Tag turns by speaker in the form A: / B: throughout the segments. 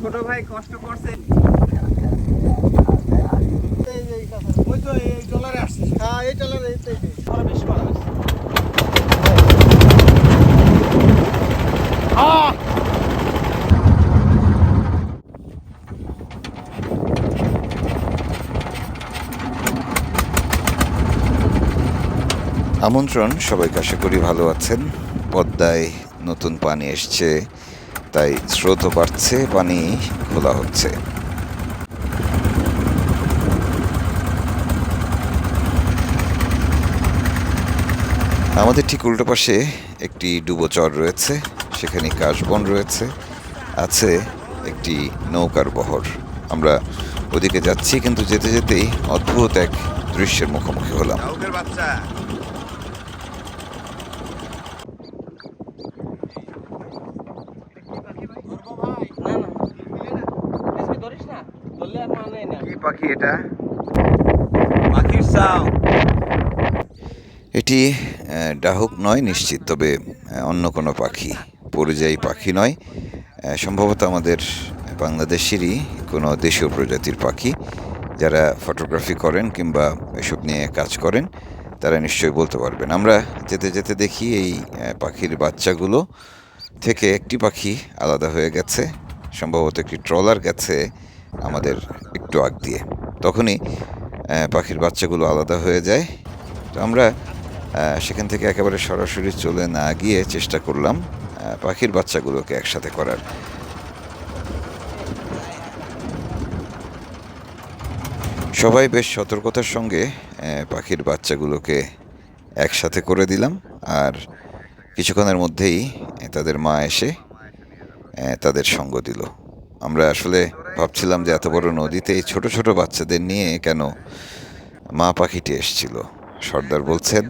A: ছোট ভাই কষ্ট
B: ওই তো এই আসছে। হ্যাঁ এই
C: আমন্ত্রণ সবাইকে আশা করি ভালো আছেন। পদ্মায় নতুন পানি এসছে। তাই স্রোতও বাড়ছে, পানি খোলা হচ্ছে। আমাদের ঠিক উল্টো পাশে একটি ডুবোচর রয়েছে, সেখানে কাশবন রয়েছে, আছে একটি নৌকার বহর। আমরা ওদিকে যাচ্ছি, কিন্তু যেতে যেতেই অদ্ভুত এক দৃশ্যের মুখোমুখি হলাম
A: কাউকের বাচ্চা না না আজকে ধরিস না ধরলে আর মানে না
C: কি পাখি এটা
A: পাখির চাও
C: এটি ডাহুক নয়, নিশ্চিত। তবে অন্য কোনো পাখি, পরিযায়ী পাখি নয়। সম্ভবত আমাদের বাংলাদেশেরই কোনো দেশীয় প্রজাতির পাখি। যারা ফটোগ্রাফি করেন কিংবা এসব নিয়ে কাজ করেন, তারা নিশ্চয়ই বলতে পারবেন। আমরা যেতে যেতে দেখি এই পাখির বাচ্চাগুলো থেকে একটি পাখি আলাদা হয়ে গেছে। সম্ভবত একটি ট্রলার গেছে আমাদের একটু আগ দিয়ে। তখনই পাখির বাচ্চাগুলো আলাদা হয়ে যায়। তো আমরা সেখান থেকে একেবারে সরাসরি চলে না গিয়ে চেষ্টা করলাম পাখির বাচ্চাগুলোকে একসাথে করার। সবাই বেশ সতর্কতার সঙ্গে পাখির বাচ্চাগুলোকে একসাথে করে দিলাম। আর কিছুক্ষণের মধ্যেই তাদের মা এসে তাদের সঙ্গ দিল। আমরা আসলে ভাবছিলাম যে এত বড় নদীতে এই ছোট ছোট বাচ্চাদের নিয়ে কেন মা পাখিটি এসছিল। সর্দার বলছেন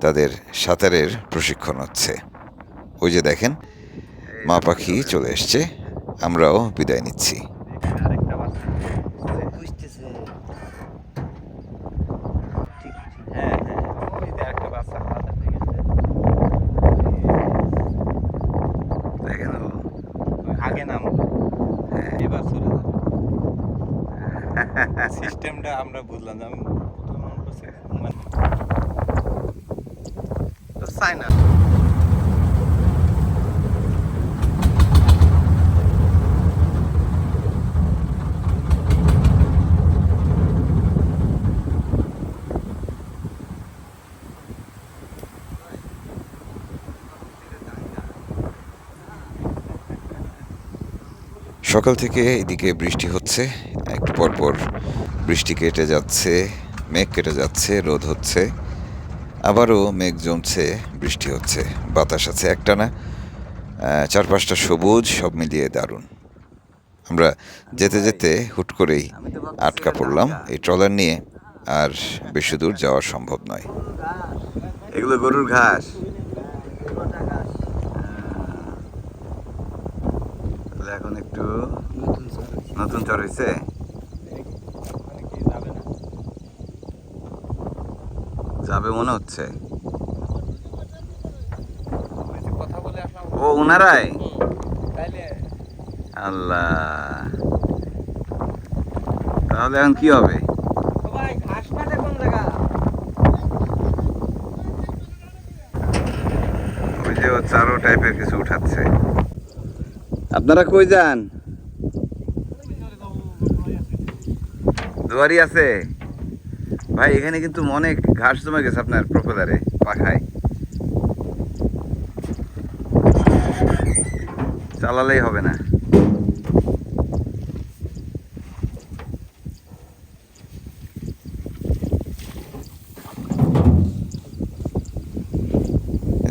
C: তাদের সাঁতারের প্রশিক্ষণ হচ্ছে ওই যে দেখেন মা পাখি চলে এসছে আমরাও বিদায় নিচ্ছি
A: হ্যাঁ হ্যাঁ। আগে নাম এবার চলে যাবে সিস্টেমটা আমরা বুঝলাম না। আমি প্রথমে চাই না।
C: সকাল থেকে এদিকে বৃষ্টি হচ্ছে। একটু পর পর বৃষ্টি কেটে যাচ্ছে, মেঘ কেটে যাচ্ছে, রোদ হচ্ছে। আবারও মেঘ জমছে বৃষ্টি হচ্ছে বাতাস আছে একটানা। আহ, চারপাশটা সবুজ সব মিলিয়ে দারুণ। আমরা যেতে যেতে হুট করেই আটকা পড়লাম এই ট্রলার নিয়ে আর বেশি দূর যাওয়া সম্ভব নয়।
A: এগুলো গরুর ঘাস।
C: এখন একটু নতুন চর হয়েছে যাবে মনে হচ্ছে। ও ওনারাই আল্লাহ। তাহলে এখন কি হবে? ওই যে চারো টাইপের কিছু উঠাচ্ছে।
A: আপনারা কই যান?
C: দুয়ারি আছে। ভাই এখানে কিন্তু অনেক ঘাস জমে গেছে আপনার প্রপেলারে পাখায়। চালালেই হবে না।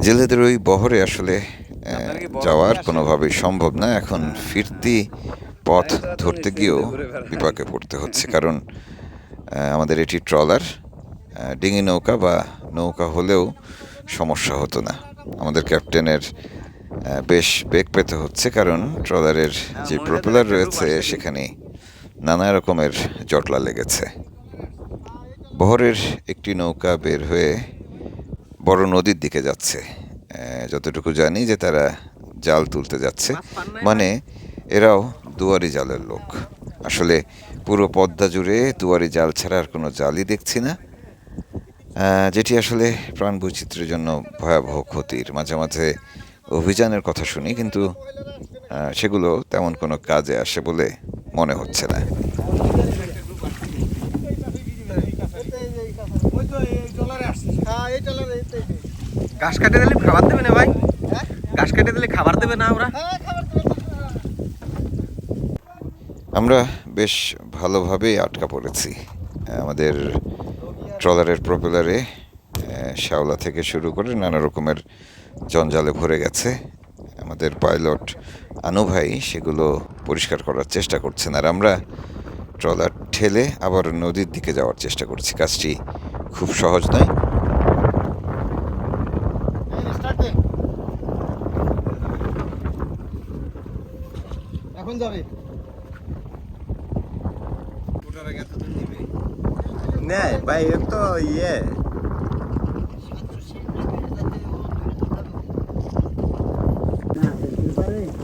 C: জেলেদের ওই বহরে আসলে যাওয়ার কোনোভাবেই সম্ভব না। এখন ফিরতি পথ ধরতে গিয়েও বিপাকে পড়তে হচ্ছে। কারণ আমাদের এটি ট্রলার। ডিঙি নৌকা বা নৌকা হলেও সমস্যা হতো না। আমাদের ক্যাপ্টেনের বেশ বেগ পেতে হচ্ছে কারণ ট্রলারের যে প্রপেলার রয়েছে সেখানে নানা রকমের জটলা লেগেছে। বহরের একটি নৌকা বের হয়ে বড় নদীর দিকে যাচ্ছে। যতটুকু জানি যে তারা জাল তুলতে যাচ্ছে। মানে এরাও দুয়ারি জালের লোক। আসলে পুরো পদ্মা জুড়ে দুয়ারি জাল ছাড়া আর কোনো জালই দেখছি না। যেটি আসলে প্রাণ বৈচিত্র্যের জন্য ভয়াবহ ক্ষতির মাঝে মাঝে অভিযানের কথা শুনি কিন্তু সেগুলো তেমন কোনো কাজে আসে বলে মনে হচ্ছে না।
A: ঘাস কাটে দিলে খাবার দেবে না ভাই
B: হ্যাঁ?
A: ঘাস কেটে দিলে খাবার দেবে না
B: তো। হ্যাঁ।
C: আমরা বেশ ভালোভাবেই আটকা পড়েছি আমাদের ট্রলারের প্রপেলারে শ্যাওলা থেকে শুরু করে নানা রকমের জঞ্জালে ভরে গেছে। আমাদের পাইলট আনু ভাই সেগুলো পরিষ্কার করার চেষ্টা করছেন আর আমরা ট্রলার ঠেলে আবার নদীর দিকে যাওয়ার চেষ্টা করছি। কাজটি খুব সহজ নয়
B: এই start দে। এখন যাবে
D: এর তো ইয়ে।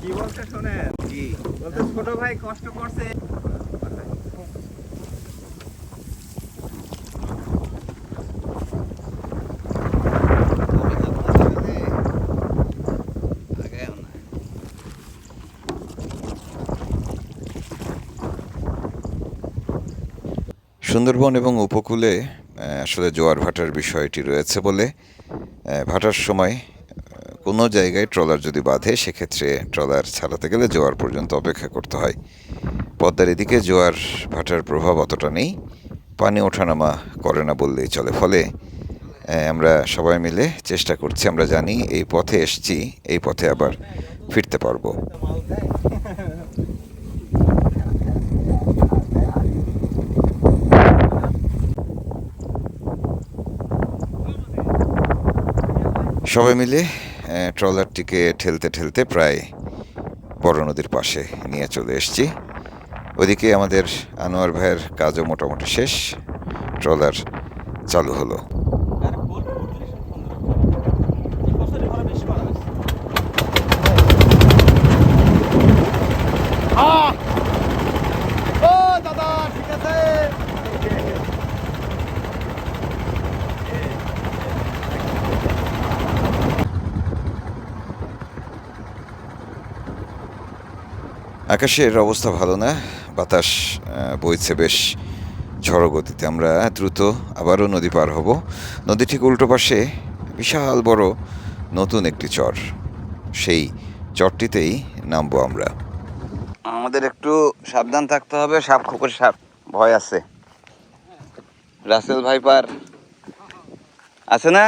D: কি বলতে শোনেন? কি বলতে ছোট ভাই কষ্ট করছে।
C: সুন্দরবন এবং উপকূলে আসলে জোয়ার ভাটার বিষয়টি রয়েছে বলে ভাটার সময় কোনো জায়গায় ট্রলার যদি বাঁধে, সেক্ষেত্রে ট্রলার ছাড়াতে গেলে জোয়ার পর্যন্ত অপেক্ষা করতে হয়। পদ্মার এদিকে জোয়ার ভাটার প্রভাব অতটা নেই, পানি ওঠানামা করে না বললেই চলে। ফলে আমরা সবাই মিলে চেষ্টা করছি, আমরা জানি এই পথে এসছি, এই পথে আবার ফিরতে পারব। সবাই মিলে ট্রলারটিকে ঠেলতে ঠেলতে প্রায় বড় নদীর পাশে নিয়ে চলে এসেছি। ওদিকে আমাদের আনোয়ার ভাইয়ের কাজও মোটামুটি শেষ। ট্রলার চালু হলো
A: আরে বল বলছিস এই বছরে ঘরে বেশি মারা গেছে
B: হ্যাঁ। ও দাদা ঠিক আছে
C: আকাশের অবস্থা ভালো না, বাতাস বইছে বেশ ঝড়ো গতিতে। আমরা দ্রুত আবারও নদী পার হব। নদী ঠিক উল্টো পাশে, বিশাল বড় নতুন একটি চর। সেই চরটিতেই নামবো আমরা। আমাদের একটু সাবধান থাকতে হবে, সাপ খোপের সাপ, ভয় আছে। রাসেল ভাইপার আছে না?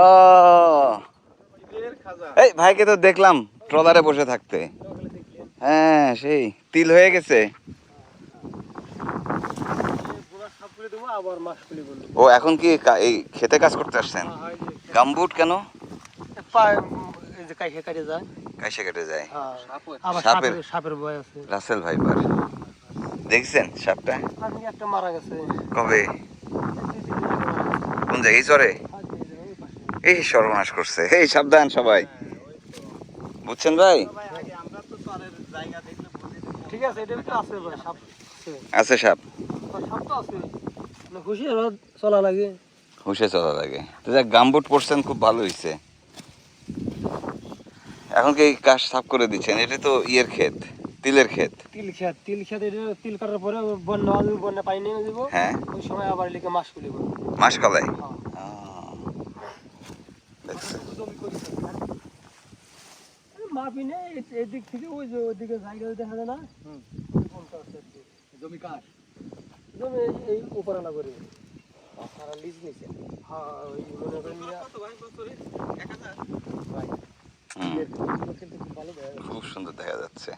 C: ও এই ভাইকে তো দেখলাম ট্রলারে বসে থাকতে। হ্যাঁ সেই তিল হয়ে গেছে। ও এখন কি এই খেতে কাজ করতে আসছেন? গামবুট কেন? কাইসে কেটে যায়।
B: হ্যাঁ।
C: সাপের-
B: সাপের? সাপের ভয় আছে।
C: রাসেল ভাইপার দেখছেন সাপটা?
B: একটা মারা গেছে।
C: কবে? কোন জায়গায়? চরে? এই সর্বনাশ করছে। এই সাবধান সবাই। বুঝছেন ভাই?
B: ঠিক আছে এটা তো আছে ভাই সাপ আছে।
C: আছে সাপ?
B: সাপ তো আছে। খুশি চলা লাগে।
C: হুশে চলা লাগে। তো যাক গামবুট পরছেন খুব ভালো হয়েছে এখন কি কাজ সাফ করে দিচ্ছেন? এটা তো ইয়ের ক্ষেত তিলের ক্ষেত।
B: তিল খেত তিল খেত এটা তিল কাটার পরে বন্যা বন্যা পানি নিয়ে দিব
C: হ্যাঁ।
B: ওই সময় আবার লিখে মাছ খুলিব হ্যাঁ।
C: দেখছেন
B: মাপি নেই এদিক থেকে ওই যে ওইদিকে জায়গা দেখা যায় না? জমি কার? জমি এই- উপরালা করে। সারা লিজ নিছে হ্যাঁ ওই মনে করেন কিন্তু খুব
C: সুন্দর দেখা যাচ্ছে।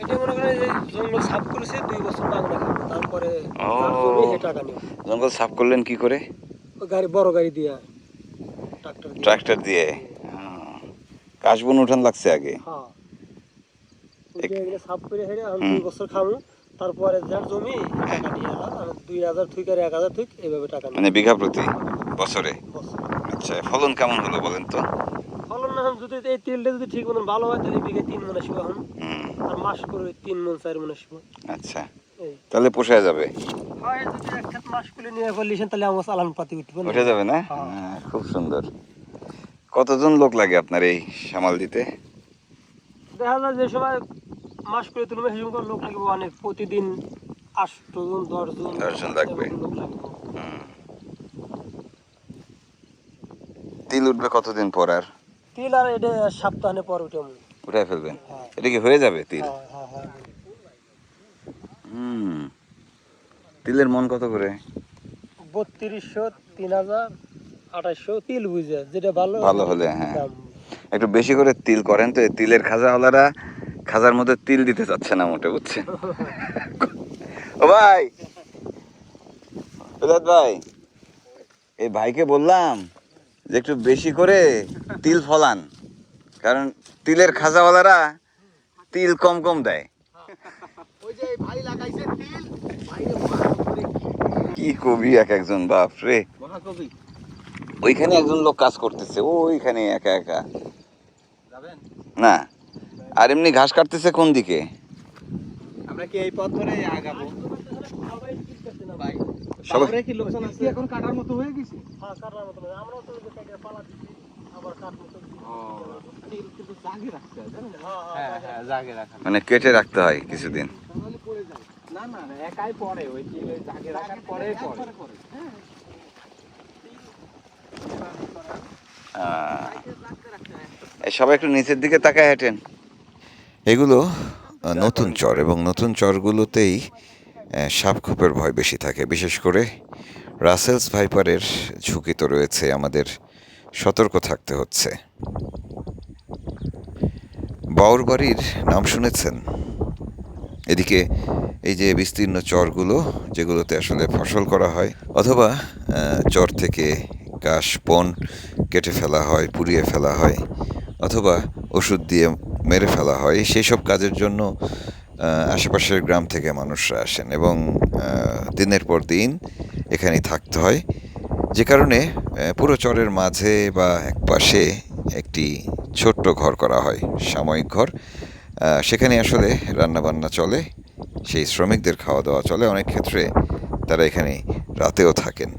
B: এটা মনে করেন যে জঙ্গল সাফ করেছে দুই বছর বাংলা তারপরে জমি টাকা
C: জঙ্গল সাফ করলেন কি করে?
B: গাড়ি বড় গাড়ি দিয়া ট্রাক্টর দিয়ে।
C: ট্রাক্টর দিয়ে? কাশবন উঠান লাগছে আগে।
B: হ্যাঁ। সাফ করে হেরে দুই বছর খাব। তারপরে যার জমি দুই হাজার থুক আর এক হাজার থুক এইভাবে টাকা
C: মানে বিঘা প্রতি বছরে? আচ্ছা ফলন কেমন হলো বলেন তো?
B: ফলন না হয় যদি এই তেলটা যদি ঠিক মতন ভালো হয় তাহলে বিঘে তিন মনে শিব এখন আর মাস করে তিন মন চার মনে শিব
C: আচ্ছা। তাহলে পোষায় যাবে?
B: হয় যদি মাস করে নিয়ে ফেলিছেন তাহলে আমার চালান পাতি উঠবে
C: উঠে যাবে না?
B: হ্যাঁ।
C: হ্যাঁ, খুব সুন্দর। কতজন লোক লাগে আপনার এই সামাল দিতে?
B: দেখা যায় যে সময় মাস করে তুলবে সেই সময় লোক লাগবে অনেক। প্রতিদিন আটজন দশজন
C: দশজন লাগবে। তিল উঠবে কতদিন পর আর?
B: তিল আর এটা সপ্তাহে পর উঠে
C: উঠে ফেলবেন
B: হ্যাঁ।
C: এটা কি হয়ে যাবে তিল
B: হ্যাঁ হ্যাঁ হ্যাঁ
C: হুম তিলের মন কত করে?
B: বত্রিশশো তিন হাজার আঠাশশো তিল বুঝে যেটা ভালো
C: ভালো হলে, হ্যাঁ। একটু বেশি করে তিল করেন তো এই তিলের খাজাওয়ালারা খাজার মধ্যে তিল দিতে চাচ্ছে না মোটে বুঝছেন ও ভাই! ভাই এই ভাইকে বললাম যে একটু বেশি করে তিল ফলান কারণ তিলের খাজাওয়ালারা তিল কম কম দেয়।
A: ওই যে ভাই লাগাইছে
C: কি কবি এক একজন বাপ রে। ওইখানে একজন লোক কাজ করতেছে ও ওইখানে একা একা। না। আর এমনি ঘাস কাটতেছে কোন দিকে?
A: আমরা কি এই পথ ধরে আগাবো?
B: সবাই
A: কি লোকজন আছে? এখন কাটার মতো হয়ে গেছে?
B: কাটার মতো না। তো ওই যে কাইটা পালা দিচ্ছি আবার কাট মতো দিচ্ছি।
A: তিল কিন্তু জাগে রাখতে জানেন? জাগে রাখা।
C: মানে কেটে রাখতে হয় কিছুদিন।
A: না না না, একাই পড়ে ওই তিল ওই জাগে রাখার পরেই পড়ে
C: সবাই একটু নিচের দিকে তাকায় হাঁটেন। এগুলো নতুন চর এবং নতুন চরগুলোতেই সাপখোপের ভয় বেশি থাকে। বিশেষ করে রাসেলস ভাইপারের ঝুঁকি তো রয়েছে আমাদের সতর্ক থাকতে হচ্ছে। বাউর বাড়ির নাম শুনেছেন? এদিকে এই যে বিস্তীর্ণ চরগুলো যেগুলোতে আসলে ফসল করা হয়, অথবা চর থেকে ঘাস, বন কেটে ফেলা হয়, পুড়িয়ে ফেলা হয়, অথবা ওষুধ দিয়ে মেরে ফেলা হয়, সেই সব কাজের জন্য আশেপাশের গ্রাম থেকে মানুষরা আসেন এবং দিনের পর দিন এখানেই থাকতে হয়। যে কারণে পুরো চরের মাঝে বা এক পাশে একটি ছোট্ট ঘর করা হয়, সাময়িক ঘর। সেখানে আসলে রান্নাবান্না চলে, সেই শ্রমিকদের খাওয়া দাওয়া চলে। অনেক ক্ষেত্রে তারা এখানে রাতেও থাকেন।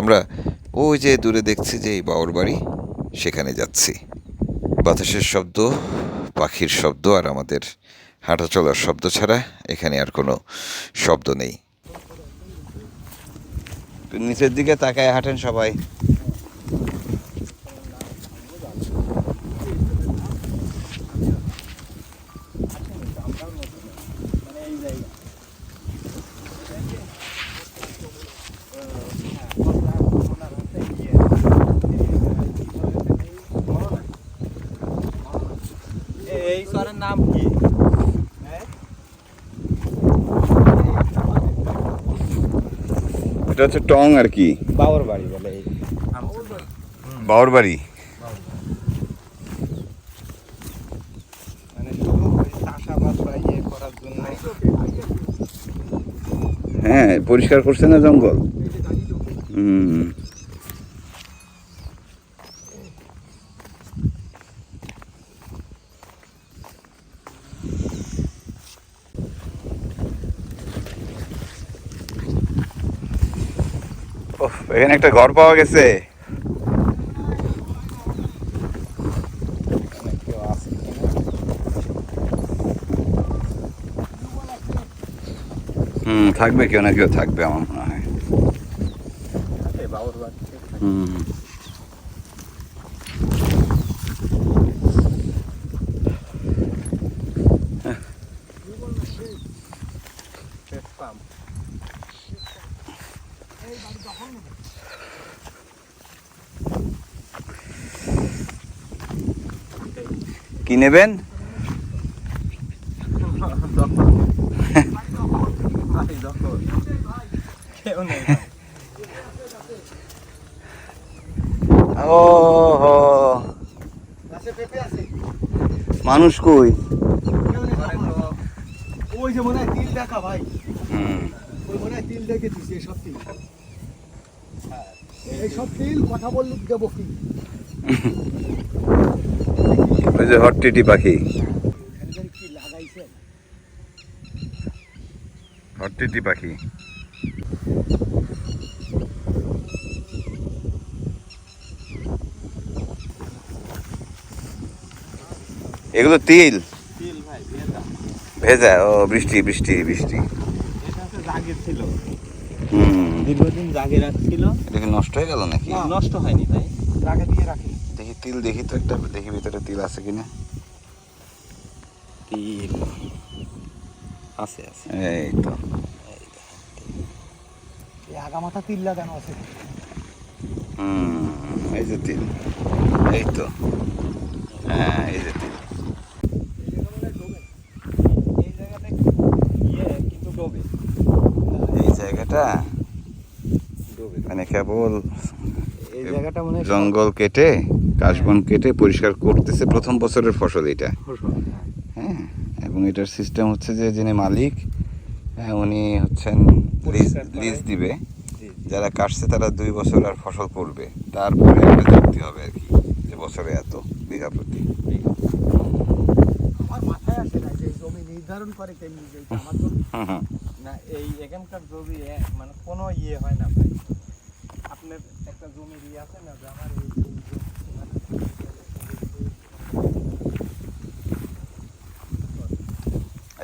C: আমরা ওই যে দূরে দেখছি যে এই বাউর বাড়ি, সেখানে যাচ্ছি। বাতাসের শব্দ, পাখির শব্দ আর আমাদের হাঁটা চলার শব্দ ছাড়া এখানে আর কোনো শব্দ নেই। নিচের দিকে তাকায় হাঁটেন সবাই।
A: এই নাম কি?
C: এটা হচ্ছে টং আর কি?
A: বাবর বাড়ি বলে
C: বাউর বাড়ি
A: মানে ইয়ে করার জন্য।
C: হ্যাঁ পরিষ্কার করছে না জঙ্গল? হুম। এখানে একটা ঘর পাওয়া গেছে। হুম থাকবে কেউ না কেউ থাকবে আমার মনে হয়। হুম। কি নেবেন? ও মানুষ কই?
A: ওই যে মনে হয় তিল দেখা ভাই।
C: হুম।
A: ওই মনে হয় তিল দেখে দিছে সব তিল
E: এইসব তিল কথা বললে দেবো কি
F: ওই যে হটটিটি পাখি। হটটিটি এগুলো তিল?
D: তিল ভাই ভেজা।
F: ও বৃষ্টি বৃষ্টি বৃষ্টি।
D: ছিল। দীর্ঘদিন জাগির ছিল
F: এটা কি নষ্ট হয়ে গেল নাকি?
D: নষ্ট হয়নি ভাই।
E: রাখে দিয়ে রাখি।
F: দেখি তিল দেখি তো একটা দেখি ভিতরে তিল আছে কিনা।
D: তিল। আছে আছে।
F: এই তো।
E: এই আগামাথা তিল লাগানো আছে।
F: হুম এই যে তিল। এই তো। হ্যাঁ এই যে তিল
D: এই জায়গাটা ইয়ে কিন্তু ডোবে
F: জায়গাটা? মানে কেবল জঙ্গল কেটে কাশবন কেটে পরিষ্কার করতেছে প্রথম বছরের ফসল এটা। হ্যাঁ এবং এটার সিস্টেম হচ্ছে যে যিনি মালিক হ্যাঁ, উনি হচ্ছেন লিজ। লিজ দিবে। যারা কাটছে তারা দুই বছর আর ফসল করবে। তারপরে একটা চুক্তি হবে আর কি যে বছরে এত বিঘা প্রতি
E: আমার মাথায় আসে না যে জমি নির্ধারণ করে কেমনি যে আমার জমি।
D: না এই এখানকার জমি মানে কোনো ইয়ে হয় না ভাই। আপনার একটা জমির ইয়ে আছে না যে আমার এই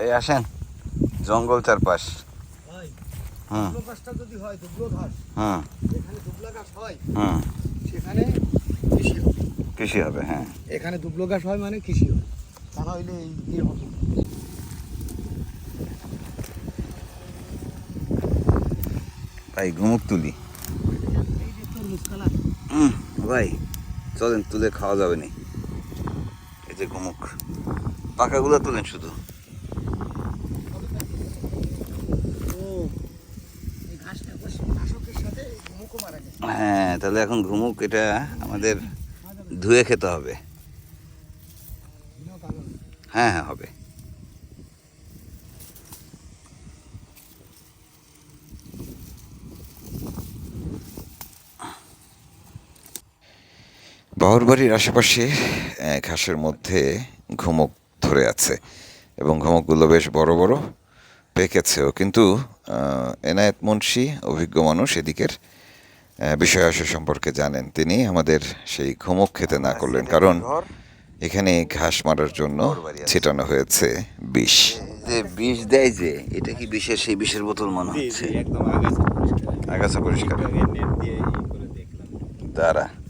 F: এই আসেন জঙ্গল চারপাশ।
E: হয়
F: হুম।
E: গাছটা যদি হয় দুবলো ঘাস।
F: হুম।
E: দুবলা গাছ হয়
F: হুম।
E: সেখানে কৃষি হবে।
F: কৃষি হবে হ্যাঁ।
E: এখানে দুবলো গাছ হয় মানে কৃষি হবে। তা নইলে এই
F: ভাই ঘুমুক তুলি। ভাই, চলেন, তুলে খাওয়া যাবে নি। এই যে ঘুমুক। পাকাগুলো তুলেন শুধু। হ্যাঁ তাহলে এখন ঘুমুক, এটা আমাদের ধুয়ে খেতে হবে। হ্যাঁ হ্যাঁ হবে। বাহুরবাড়ির আশেপাশে ঘাসের মধ্যে ঘুমক ধরে আছে এবং ঘুমকগুলো বেশ বড় বড় পেকেছেও। কিন্তু আহ, এনায়েত মুন্সি অভিজ্ঞ মানুষ এদিকের আহ, বিষয় আশয় সম্পর্কে জানেন তিনি। আমাদের সেই ঘুমক খেতে না করলেন কারণ এখানে ঘাস মারার জন্য ছিটানো হয়েছে বিষ। যে বিষ দেয় যে এটা কি বিষের সেই বিষের বোতল মনে হচ্ছে?
D: একদম আগাছা পরিষ্কার।
F: আগাছা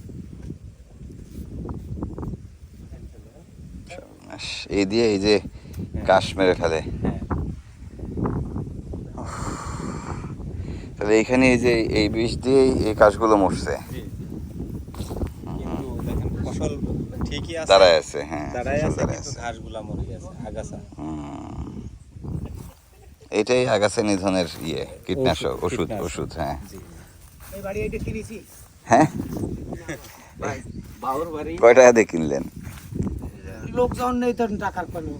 F: সর্বনাশ। এই দিয়ে এই যে কাশ মেরে ফেলে।
D: হ্যাঁ
F: তাহলে এখানে এই যে এই বিষ দিয়ে এই কাশগুলো মরছে।
D: জি জি। কিন্তু দেখেন ফসল ঠিকই আছে
F: দাঁড়ায় আছে হ্যাঁ
D: দাঁড়ায় আছে কিন্তু
F: আছে।
D: মরে গেছে আগাছা।
F: এটাই আগাছা নিধনের ইয়ে কীটনাশক
D: ওষুধ,
F: ওষুধ হ্যাঁ।
D: জি।
E: এই বাড়ি এটা কিনেছি।
F: হ্যাঁ?
D: ভাই
F: কয় টাকা দিয়ে কিনলেন?
E: লোকজন নেই তো টাকার কোনো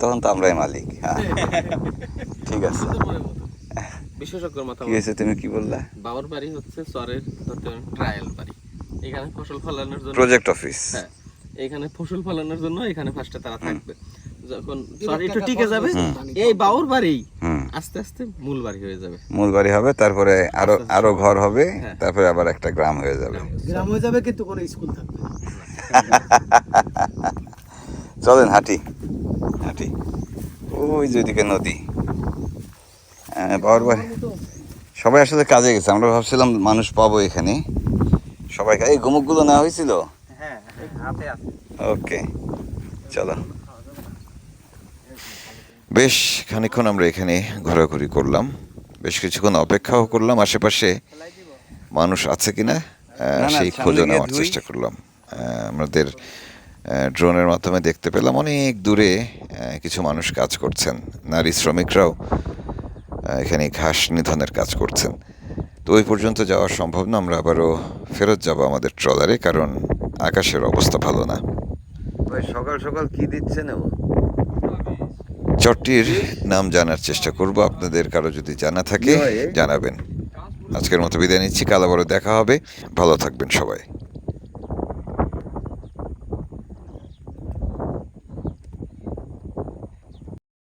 F: তখন তো আমরাই মালিক হ্যাঁ। ঠিক আছে।
A: বিশেষজ্ঞর
F: কি
A: মতামত
F: হয়েছে তুমি কি বললা?
A: বাবার বাড়ি হচ্ছে ধরতে ট্রায়াল বাড়ি। এখানে ফসল ফলানোর জন্য
F: প্রজেক্ট অফিস
A: হ্যাঁ এখানে ফসল ফলানোর জন্য এখানে ফার্স্টে তারা থাকবে। যখন
E: লাখ
A: একটু
E: টিকে
A: যাবে এই বাউর বাড়ি আস্তে আস্তে মূল বাড়ি হয়ে যাবে।
F: মূল বাড়ি হবে তারপরে আরও আরও ঘর হবে
A: হ্যাঁ।
F: তারপরে আবার একটা গ্রাম হয়ে যাবে।
E: গ্রাম হয়ে যাবে কিন্তু কোনো স্কুল থাকবে না।
F: চলেন হাঁটি। হাঁটি। ওই যে ওইদিকে নদী। হ্যাঁ, বাবার বাড়ি সবাই আসলে কাজে গেছে। আমরা ভাবছিলাম মানুষ পাবো এখানে। সবাই এই ঘুমুকগুলো নেওয়া হয়েছিল?
D: হ্যাঁ হ্যাঁ,
F: ওকে চলো। বেশ খানিক্ষণ আমরা এখানে ঘোরাঘুরি করলাম। বেশ কিছুক্ষণ অপেক্ষাও করলাম। আশেপাশে মানুষ আছে কিনা? সেই খোঁজও নেওয়ার চেষ্টা করলাম। আমাদের ড্রোনের মাধ্যমে দেখতে পেলাম অনেক দূরে কিছু মানুষ কাজ করছেন নারী শ্রমিকরাও এখানে ঘাস নিধনের কাজ করছেন। তো ওই পর্যন্ত যাওয়া সম্ভব না আমরা আবারও ফেরত যাব আমাদের ট্রলারে কারণ আকাশের অবস্থা ভালো না। সকাল সকাল কি দিচ্ছেন চটটির নাম জানার চেষ্টা করব আপনাদের কারও যদি জানা থাকে জানাবেন।
C: আজকের মতো বিদায় নিচ্ছি কাল আবারও দেখা হবে। ভালো থাকবেন সবাই।